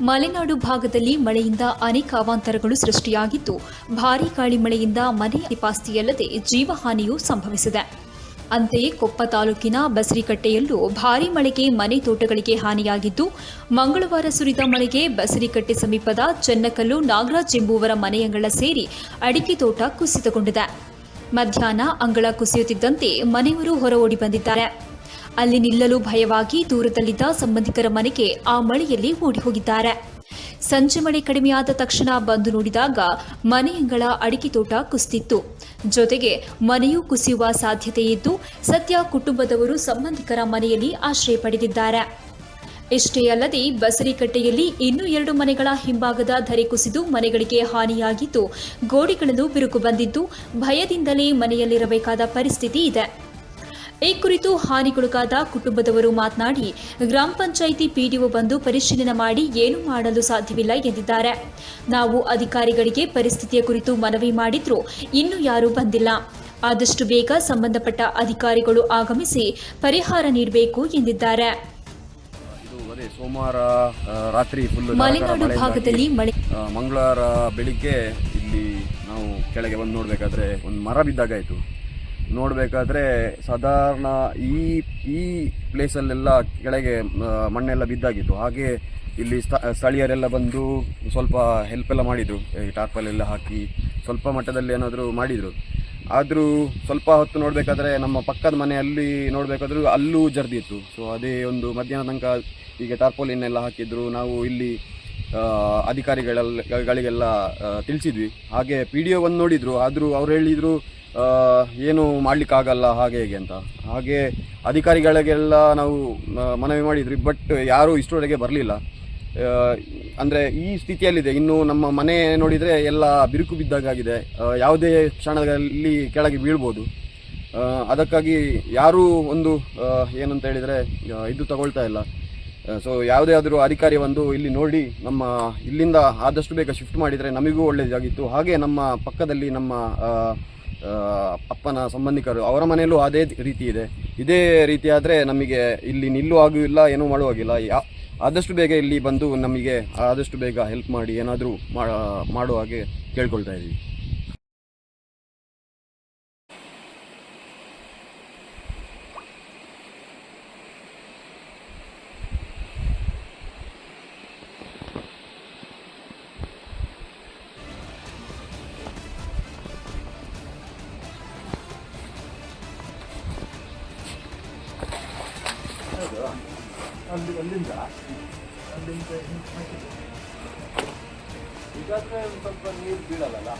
ಮಲೆನಾಡು ಭಾಗದಲ್ಲಿ ಮಳೆಯಿಂದ ಅನೇಕ ಅವಾಂತರಗಳು ಸೃಷ್ಟಿಯಾಗಿದ್ದು, ಭಾರೀ ಗಾಳಿ ಮಳೆಯಿಂದ ಮನೆ ಪಾಸ್ತಿಯಲ್ಲದೆ ಜೀವಹಾನಿಯೂ ಸಂಭವಿಸಿದೆ. ಅಂತೆಯೇ ಕೊಪ್ಪ ತಾಲೂಕಿನ ಬಸರಿಕಟ್ಟೆಯಲ್ಲೂ ಭಾರೀ ಮಳೆಗೆ ಮನೆ ತೋಟಗಳಿಗೆ ಹಾನಿಯಾಗಿದ್ದು, ಮಂಗಳವಾರ ಸುರಿದ ಮಳೆಗೆ ಬಸರಿಕಟ್ಟೆ ಸಮೀಪದ ಚೆನ್ನಕಲ್ಲು ನಾಗರಾಜ್ ಎಂಬುವರ ಮನೆಯಂಗಳ ಸೇರಿ ಅಡಿಕೆ ತೋಟ ಕುಸಿತಗೊಂಡಿದೆ. ಮಧ್ಯಾಹ್ನ ಅಂಗಳ ಕುಸಿಯುತ್ತಿದ್ದಂತೆ ಮನೆಯವರು ಹೊರ ಓಡಿ ಬಂದಿದ್ದಾರೆ. ಅಲ್ಲಿ ನಿಲ್ಲಲು ಭಯವಾಗಿ ದೂರದಲ್ಲಿದ್ದ ಸಂಬಂಧಿಕರ ಮನೆಗೆ ಆ ಮಳೆಯಲ್ಲಿ ಓಡಿ ಹೋಗಿದ್ದಾರೆ. ಸಂಜೆ ಮಳೆ ಕಡಿಮೆಯಾದ ತಕ್ಷಣ ಬಂದು ನೋಡಿದಾಗ ಮನೆಯಂಗಳ ಅಡಿಕೆ ತೋಟ ಕುಸ್ತಿತ್ತು ಜೊತೆಗೆ ಮನೆಯೂ ಕುಸಿಯುವ ಸಾಧ್ಯತೆ ಇದ್ದು ಸದ್ಯ ಕುಟುಂಬದವರು ಸಂಬಂಧಿಕರ ಮನೆಯಲ್ಲಿ ಆಶ್ರಯ ಪಡೆದಿದ್ದಾರೆ. ಇಷ್ಟೇ ಅಲ್ಲದೆ ಬಸರಿಕಟ್ಟೆಯಲ್ಲಿ ಇನ್ನೂ ಎರಡು ಮನೆಗಳ ಹಿಂಭಾಗದ ಧರೆ ಕುಸಿದು ಮನೆಗಳಿಗೆ ಹಾನಿಯಾಗಿದ್ದು ಗೋಡೆಗಳಲ್ಲೂ ಬಿರುಕು ಬಂದಿದ್ದು ಭಯದಿಂದಲೇ ಮನೆಯಲ್ಲಿರಬೇಕಾದ ಪರಿಸ್ಥಿತಿ ಇದೆ. ಈ ಕುರಿತು ಹಾನಿಗೊಳಗಾದ ಕುಟುಂಬದವರು ಮಾತನಾಡಿ ಗ್ರಾಮ ಪಂಚಾಯಿತಿ ಪಿಡಿಒ ಬಂದು ಪರಿಶೀಲನೆ ಮಾಡಿ ಏನು ಮಾಡಲು ಸಾಧ್ಯವಿಲ್ಲ ಎಂದಿದ್ದಾರೆ. ನಾವು ಅಧಿಕಾರಿಗಳಿಗೆ ಪರಿಸ್ಥಿತಿಯ ಕುರಿತು ಮನವಿ ಮಾಡಿದ್ರೂ ಇನ್ನೂ ಯಾರೂ ಬಂದಿಲ್ಲ. ಆದಷ್ಟು ಬೇಗ ಸಂಬಂಧಪಟ್ಟ ಅಧಿಕಾರಿಗಳು ಆಗಮಿಸಿ ಪರಿಹಾರ ನೀಡಬೇಕು ಎಂದಿದ್ದಾರೆ. ಸೋಮವಾರ ರಾತ್ರಿ ಫುಲ್ ಮಲೆನಾಡು ಭಾಗದಲ್ಲಿ ಮಳೆ ಮಂಗಳವಾರ ಬೆಳಿಗ್ಗೆ ಇಲ್ಲಿ ನಾವು ಕೆಳಗೆ ಬಂದು ನೋಡಬೇಕಾದ್ರೆ ಒಂದು ಮರ ಬಿದ್ದಾಗಾಯಿತು ನೋಡಬೇಕಾದ್ರೆ ಸಾಧಾರಣ ಈ ಈ ಪ್ಲೇಸಲ್ಲೆಲ್ಲ ಕೆಳಗೆ ಮಣ್ಣೆಲ್ಲ ಬಿದ್ದಾಗಿತ್ತು. ಹಾಗೆ ಇಲ್ಲಿ ಸ್ಥ- ಸ್ಥಳೀಯರೆಲ್ಲ ಬಂದು ಸ್ವಲ್ಪ ಹೆಲ್ಪ್ ಎಲ್ಲ ಮಾಡಿದರು. ಈ ಟಾರ್ಪಲ್ ಎಲ್ಲ ಹಾಕಿ ಸ್ವಲ್ಪ ಮಟ್ಟದಲ್ಲಿ ಏನಾದರೂ ಮಾಡಿದರು. ಆದರೂ ಸ್ವಲ್ಪ ಹೊತ್ತು ನೋಡಬೇಕಾದ್ರೆ ನಮ್ಮ ಪಕ್ಕದ ಮನೆಯಲ್ಲಿ ನೋಡಬೇಕಾದ್ರೂ ಅಲ್ಲೂ ಜರ್ದಿತ್ತು. ಸೊ ಅದೇ ಒಂದು ಮಧ್ಯಾಹ್ನ ತನಕ ಹೀಗೆ ಟಾರ್ಪೋಲಿನೆಲ್ಲ ಹಾಕಿದ್ರು. ನಾವು ಇಲ್ಲಿ ಅಧಿಕಾರಿಗಳೆಲ್ಲ ತಿಳಿಸಿದ್ವಿ. ಹಾಗೆ ಪಿ ಡಿ ಒ ನೋಡಿದರು ನೋಡಿದ್ರು. ಆದರೂ ಅವ್ರು ಹೇಳಿದರು ಏನು ಮಾಡಲಿಕ್ಕಾಗಲ್ಲ ಹಾಗೆ ಹೇಗೆ ಅಂತ. ಹಾಗೆ ಅಧಿಕಾರಿಗಳಿಗೆಲ್ಲ ನಾವು ಮನವಿ ಮಾಡಿದ್ವಿ. ಬಟ್ ಯಾರೂ ಇಷ್ಟರವರೆಗೆ ಬರಲಿಲ್ಲ. ಅಂದರೆ ಈ ಸ್ಥಿತಿಯಲ್ಲಿದೆ. ಇನ್ನು ನಮ್ಮ ಮನೆ ನೋಡಿದರೆ ಎಲ್ಲ ಬಿರುಕು ಬಿದ್ದಾಗಿದೆ ಯಾವುದೇ ಕ್ಷಣದಲ್ಲಿ ಕೆಳಗೆ ಬೀಳ್ಬೋದು. ಅದಕ್ಕಾಗಿ ಯಾರೂ ಒಂದು ಏನಂತ ಹೇಳಿದರೆ ಇದು ತಗೊಳ್ತಾ ಇಲ್ಲ. ಸೊ ಯಾವುದೇ ಆದರೂ ಅಧಿಕಾರಿ ಬಂದು ಇಲ್ಲಿ ನೋಡಿ ನಮ್ಮ, ಇಲ್ಲಿಂದ ಆದಷ್ಟು ಬೇಗ ಶಿಫ್ಟ್ ಮಾಡಿದರೆ ನಮಗೂ ಒಳ್ಳೆಯದಾಗಿತ್ತು ಹಾಗೆ ನಮ್ಮ ಪಕ್ಕದಲ್ಲಿ ನಮ್ಮ ಅಪ್ಪನ ಸಂಬಂಧಿಕರು ಅವರ ಮನೆಯಲ್ಲೂ ಅದೇ ರೀತಿ ಇದೆ. ಇದೇ ರೀತಿ ಆದರೆ ನಮಗೆ ಇಲ್ಲಿ ನಿಲ್ಲುವಾಗೂ ಇಲ್ಲ, ಏನೂ ಮಾಡುವಾಗಿಲ್ಲ ಯಾ, ಆದಷ್ಟು ಬೇಗ ಇಲ್ಲಿ ಬಂದು ನಮಗೆ ಆದಷ್ಟು ಬೇಗ ಹೆಲ್ಪ್ ಮಾಡಿ ಏನಾದರೂ ಮಾಡುವ ಹಾಗೆ ಕೇಳ್ಕೊಳ್ತಾ ಇದ್ದೀವಿ. ಅಲ್ಲಿ ಅಲ್ಲಿಂದ? ಅಲ್ಲಿಂದ ಈಗಾದರೆ ಸ್ವಲ್ಪ ನೀರು ಬೀಳಲ್ಲ